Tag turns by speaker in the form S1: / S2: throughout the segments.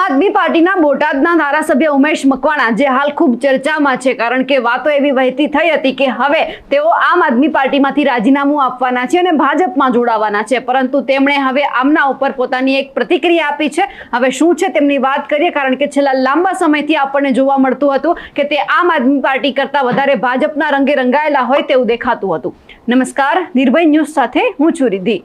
S1: આદમી પાર્ટીના બોટાદના ધારાસભ્ય ઉમેશ મકવાણા, જે હાલ ખૂબ ચર્ચામાં છે, કારણ કે વાતો એવી વહેતી થઈ હતી કે હવે તેઓ આમ આદમી પાર્ટીમાંથી રાજીનામું આપવાના છે અને ભાજપમાં જોડાવાના છે. પરંતુ તેમણે હવે આમના ઉપર પોતાની એક પ્રતિક્રિયા આપી છે. હવે શું છે તેમની વાત કરીએ, કારણ કે છેલ્લા લાંબા સમયથી આપણને જોવા મળતું હતું કે તે આમ આદમી પાર્ટી કરતાં વધારે ભાજપના રંગે રંગાયેલા હોય તેવું દેખાતું હતું. નમસ્કાર, નિર્ભય ન્યૂઝ સાથે હું છું રિદ્ધિ.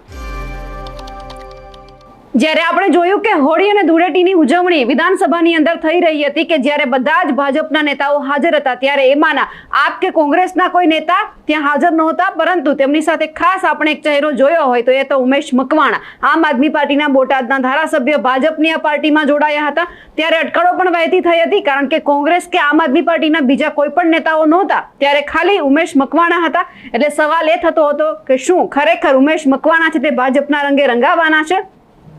S1: જ્યારે આપણે જોયું કે હોળી અને ધૂળેટીની ઉજવણી વિધાનસભાની અંદર થઈ રહી હતી કે જ્યારે બધા જ ભાજપના નેતાઓ હાજર હતા, ત્યારે એમાંના આપ કે કોંગ્રેસના કોઈ નેતા ત્યાં હાજર નહોતા, પરંતુ તેમની સાથે ખાસ આપણે એક ચહેરો જોયો હોય તો એ તો ઉમેશ મકવાણા. આમ આદમી પાર્ટીના બોટાદના ધારાસભ્ય ભાજપની આ પાર્ટીમાં જોડાયા હતા. ત્યારે અટકળો પણ વહેતી થઈ હતી, કારણ કે કોંગ્રેસ કે આમ આદમી પાર્ટીના બીજા કોઈ પણ નેતાઓ નહોતા, ત્યારે ખાલી ઉમેશ મકવાણા હતા. એટલે સવાલ એ થતો હતો કે શું ખરેખર ઉમેશ મકવાણા છે તે ભાજપના રંગે રંગાવાના છે?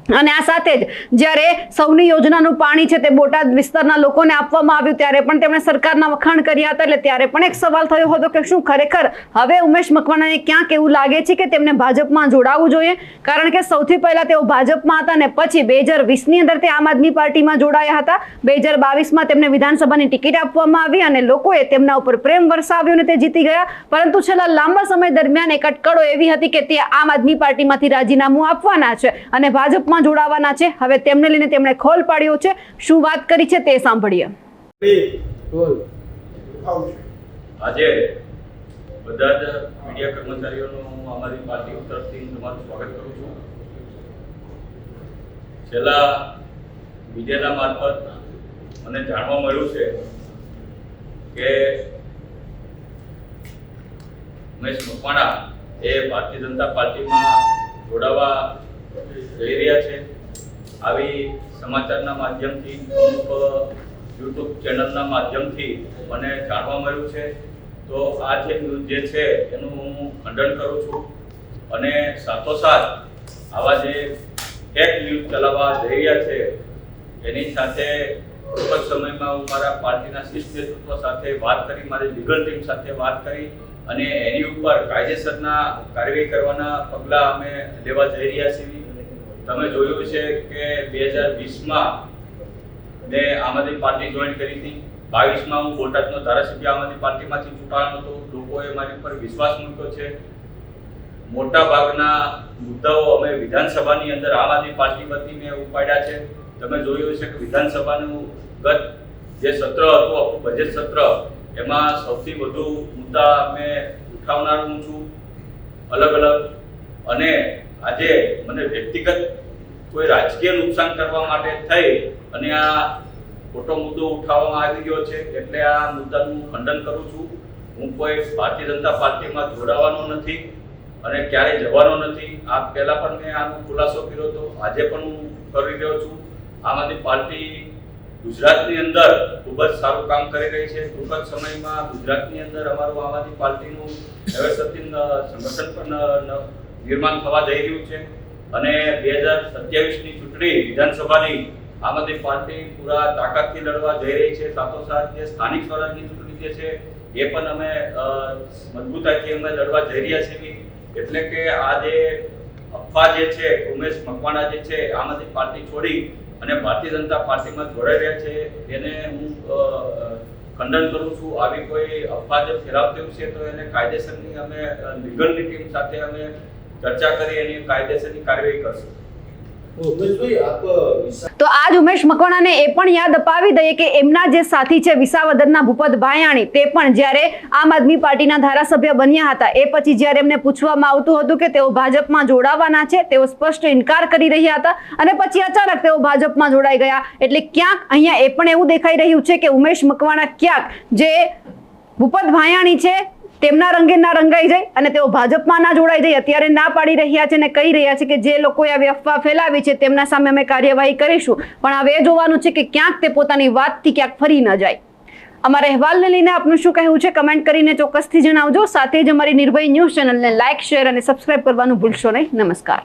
S1: અને આ સાથે જ જ્યારે સૌની યોજનાનું પાણી છે તે બોટાદ વિસ્તારના લોકોને આપવામાં આવ્યું ત્યારે પણ તેમણે સરકારના વખાણ કર્યા હતા એટલે ત્યારે પણ એક સવાલ થયો હતો કે શું ખરેખર હવે ઉમેશ મકવાણાને ક્યાંક એવું લાગે છે કે તેમને ભાજપમાં જોડાવવું જોઈએ? કારણ કે સૌથી પહેલા તેઓ ભાજપમાં હતા અને પછી બે હજાર વીસની અંદર તે આમ આદમી પાર્ટીમાં જોડાયા હતા. બે હજાર બાવીસમાં તેમને વિધાનસભાની ટિકિટ આપવામાં આવી અને લોકોએ તેમના ઉપર પ્રેમ વરસાવ્યો અને તે જીતી ગયા. પરંતુ છેલ્લા લાંબા સમય દરમિયાન એક અટકળો એવી હતી કે તે આમ આદમી પાર્ટીમાંથી રાજીનામું આપવાના છે અને ભાજપમાં જોડાવાના છે. હવે તેમને લઈને તેમણે ખોલ પાડ્યો છે. શું વાત કરી છે તે સાંભળીએ.
S2: આજે બધા જ મીડિયા કર્મચારીઓનો અમારી પાર્ટી તરફથી તમારું સ્વાગત કરું છું. છેલ્લા મીડિયાના મારફત મને જાણવા મળ્યું છે કે ઉમેશ મકવાણા એ ભારતીય જનતા પાર્ટીમાં જોડાવા જઈ રહ્યા છે. આવી સમાચારના માધ્યમથી અમુક યુટ્યુબ ચેનલના માધ્યમથી મને જાણવા મળ્યું છે. તો આ જે ન્યૂઝ જે છે, એનું હું ખંડન કરું છું. અને સાથોસાથ આવા જે ફેક ન્યૂઝ ચલાવવા જઈ રહ્યા છે, એની સાથે ટૂંક સમયમાં હું મારા પાર્ટીના શિષ્ટ નેતૃત્વ સાથે વાત કરી, મારી લીગલ ટીમ સાથે વાત કરી અને એની ઉપર કાયદેસરના કાર્યવાહી કરવાના પગલાં અમે લેવા જઈ રહ્યા છીએ. તમે જોયું છે કે બે હજાર વીસમાં મેં આમ આદમી પાર્ટી જોઈન કરી હતી. બાવીસમાં હું બોટાદનો ધારાસભ્ય આમ આદમી પાર્ટીમાંથી ચૂંટાયો હતો. લોકોએ મારી પર વિશ્વાસ મૂક્યો છે. મોટા ભાગના મુદ્દાઓ અમે વિધાનસભાની અંદર આમ આદમી પાર્ટી વતી મેં ઉપાડ્યા છે. તમે જોયું છે કે વિધાનસભાનું ગત જે સત્ર હતું, આપણું બજેટ સત્ર, એમાં સૌથી વધુ મુદ્દા મેં ઉઠાવનાર હું છું. અલગ અલગ અને આજે મને વ્યક્તિગત કોઈ રાજકીય નુકસાન કરવા માટે થઈ અને આ ખોટો મુદ્દો ઉઠાવવામાં આવી ગયો છે, એટલે આ મુદ્દાનું ખંડન કરું છું. હું કોઈ ભારતીય જનતા પાર્ટીમાં જોડાવાનો નથી અને ક્યારેય જવાનો નથી. આ પહેલાં પણ મેં આનો ખુલાસો કર્યો હતો આજે પણ હું કરી રહ્યો છું. આમ આદમી પાર્ટી ગુજરાતની અંદર ખૂબ જ સારું કામ કરી રહી છે. ટૂંક જ સમયમાં ગુજરાતની અંદર અમારું આમ આદમી પાર્ટીનું વ્યવસ્થિત સંગઠન પણ નિર્માણ થવા જઈ રહ્યું છે. અને બે હજાર સત્યાવીસની ચૂંટણી વિધાનસભાની આમ આદમી પાર્ટી પૂરા તાકાતથી લડવા જઈ રહી છે. સાથોસાથ જે સ્થાનિક સ્વરાજની ચૂંટણી જે છે, એ પણ અમે મજબૂતાઈથી અમે લડવા જઈ રહ્યા છીએ એટલે કે આ જે અફવા જે છે, ઉમેશ મકવાણા જે છે, આમ આદમી પાર્ટી છોડી અને ભારતીય જનતા પાર્ટીમાં જોડાઈ રહ્યા છે, એને હું ખંડન કરું છું. આવી કોઈ અફવા જો ફેલાવતી છે, તો એને કાયદેસરની અમે લીગલની ટીમ સાથે અમે ચર્ચા કરી એની કાયદેસરની કાર્યવાહી કરશું.
S1: તો આજ ઉમેશ મકવાણાને એ પણ યાદ અપાવી દઈએ કે એમના જે સાથી છે વિસાવદરના ભૂપત ભાયાણી તે પણ જ્યારે આમ આદમી પાર્ટીના ધારાસભ્ય બન્યા હતા એ પછી જ્યારે એમને પૂછવામાં આવતું હતું કે તેઓ ભાજપમાં જોડાવાના છે તેઓ સ્પષ્ટ ઇનકાર કરી રહ્યા હતા અને પછી અચાનક તેઓ ભાજપમાં જોડાઈ ગયા. એટલે ક્યાંક અહીંયા એ પણ એવું દેખાઈ રહ્યું છે કે ઉમેશ મકવાણા ક્યાંક જે ભૂપત ભાયાણી છે તેમના રંગે ના રંગાઈ જાય અને તેઓ ભાજપમાં ના જોડાઈ જાય, અત્યારે ના પાડી રહ્યા છે અને કહી રહ્યા છે કે જે લોકોએ આવી અફવા ફેલાવી છે તેમના સામે અમે કાર્યવાહી કરીશું. પણ હવે એ જોવાનું છે કે ક્યાંક તે પોતાની વાતથી ક્યાંક ફરી ન જાય. અમારા અહેવાલને લઈને આપનું શું કહેવું છે? કમેન્ટ કરીને ચોક્કસથી જણાવજો. સાથે જ અમારી નિર્ભય ન્યૂઝ ચેનલને લાઇક શેર અને સબસ્ક્રાઇબ કરવાનું ભૂલશો નહીં. નમસ્કાર.